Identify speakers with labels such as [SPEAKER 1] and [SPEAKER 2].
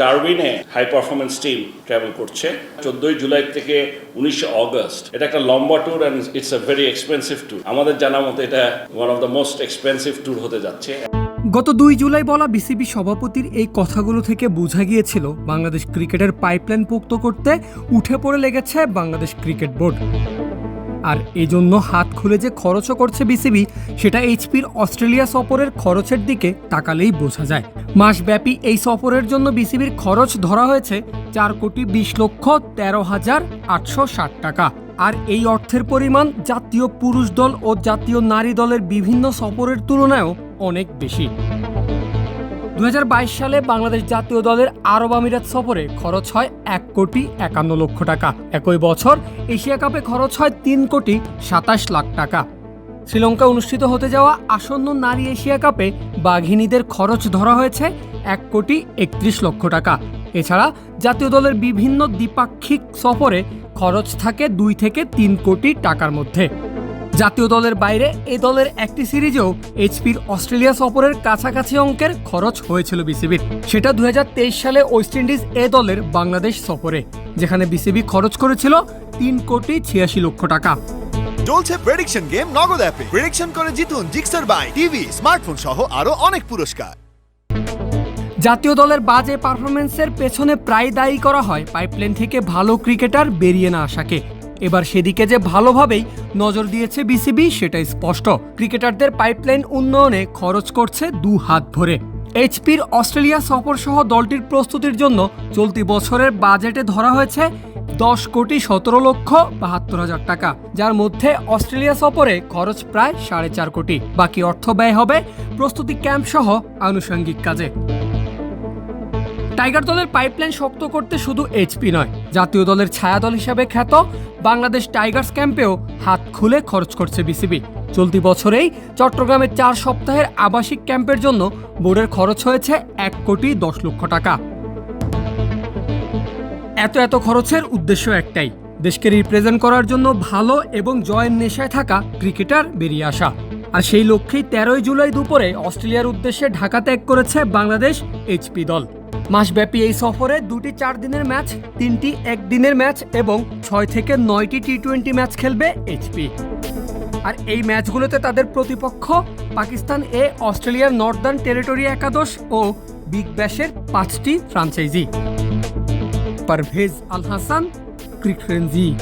[SPEAKER 1] ডারউইনে high performance team travel করছে। চোদ্দই July থেকে উনিশে অগস্ট এটা একটা লম্বা tour and it's a very expensive tour. আমাদের জানা মতো এটা one of the most expensive tour হতে যাচ্ছে।
[SPEAKER 2] গত দুই জুলাই বলা বিসিবি সভাপতির এই কথাগুলো থেকে বোঝা গিয়েছিল, বাংলাদেশ ক্রিকেটের পাইপলাইন পোক্ত করতে উঠে পড়ে লেগেছে বাংলাদেশ ক্রিকেট বোর্ড। আর এই জন্য হাত খুলে যে খরচও করছে বিসিবি, সেটা এইচপির অস্ট্রেলিয়া সফরের খরচের দিকে তাকালেই বোঝা যায়। মাসব্যাপী এই সফরের জন্য বিসিবির খরচ ধরা হয়েছে চার কোটি বিশ লক্ষ তেরো হাজার আটশো ষাট টাকা। আর এই অর্থের পরিমাণ জাতীয় পুরুষ দল ও জাতীয় নারী দলের বিভিন্ন সফরের তুলনায়ও অনেক বেশি। দু হাজার বাইশ সালে বাংলাদেশ জাতীয় দলের আরব আমিরাত সফরে খরচ হয় এক কোটি একান্ন লক্ষ টাকা। একই বছর এশিয়া কাপে খরচ হয় তিন কোটি সাতাশ লাখ টাকা। শ্রীলঙ্কা অনুষ্ঠিত হতে যাওয়া আসন্ন নারী এশিয়া কাপে বাঘিনীদের খরচ ধরা হয়েছে এক কোটি একত্রিশ লক্ষ টাকা। এছাড়া জাতীয় দলের বিভিন্ন দ্বিপাক্ষিক সফরে খরচ থাকে দুই থেকে তিন কোটি টাকার মধ্যে। জাতীয় দলের বাইরে এ দলের একটি সিরিজেও এইচপির অস্ট্রেলিয়া সফরের কাছাকাছি অঙ্কের খরচ হয়েছিল বিসিবির। সেটা দুহাজার তেইশ সালে ওয়েস্ট ইন্ডিজ এ দলের বাংলাদেশ সফরে যেখানে বিসিবি খরচ করেছিল তিন কোটি ছিয়াশি লক্ষ টাকা।
[SPEAKER 3] চলছে প্রেডিকশন গেম নগদ অ্যাপে প্রেডিকশন করে জিতুন জিক্সার বাই টিভি স্মার্টফোন সহ আরও অনেক পুরস্কার।
[SPEAKER 2] জাতীয় দলের বাজে পারফরমেন্সের পেছনে প্রায় দায়ী করা হয় পাইপলাইন থেকে ভালো ক্রিকেটার বেরিয়ে না আসাকে। এবার সেদিকে যে ভালোভাবেই নজর দিয়েছে বিসিবি, সেটাই স্পষ্ট। ক্রিকেটারদের পাইপলাইন উন্নয়নে খরচ করছে দু হাত ভরে এইচপির অস্ট্রেলিয়া সফর সহ দলটির প্রস্তুতির জন্য চলতি বছরের বাজেটে ধরা হয়েছে দশ কোটি সতেরো লক্ষ বাহাত্তর হাজার টাকা, যার মধ্যে অস্ট্রেলিয়া সফরে খরচ প্রায় সাড়ে চার কোটি। বাকি অর্থ ব্যয় হবে প্রস্তুতি ক্যাম্প সহ আনুষঙ্গিক কাজে। টাইগার দলের পাইপলাইন শক্ত করতে শুধু এইচপি নয়, জাতীয় দলের ছায়া দল হিসাবে খ্যাত বাংলাদেশ টাইগার্স ক্যাম্পেও হাত খুলে খরচ করছে বিসিবি। চলতি বছরেই চট্টগ্রামের চার সপ্তাহের আবাসিক ক্যাম্পের জন্য বোর্ডের খরচ হয়েছে এক কোটি দশ লক্ষ টাকা। এত এত খরচের উদ্দেশ্য একটাই, দেশকে রিপ্রেজেন্ট করার জন্য ভালো এবং জয়ের নেশায় থাকা ক্রিকেটার বেরিয়ে আসা। আর সেই লক্ষ্যেই তেরোই জুলাই দুপুরে অস্ট্রেলিয়ার উদ্দেশ্যে ঢাকা ত্যাগ করেছে বাংলাদেশ এইচপি দল। মাসব্যাপী এই সফরে দুটি চার দিনের ম্যাচ, তিনটি একদিনের ম্যাচ এবং ছয় থেকে নয়টি টি টোয়েন্টি ম্যাচ খেলবে এইচপি আর এই ম্যাচগুলোতে তাদের প্রতিপক্ষ পাকিস্তান এ, অস্ট্রেলিয়ার নর্দার্ন টেরিটরি একাদশ ও বিগ ব্যাশের পাঁচটি ফ্রাঞ্চাইজি। পারভেজ আল হাসান ক্রিকফ্রেঞ্জি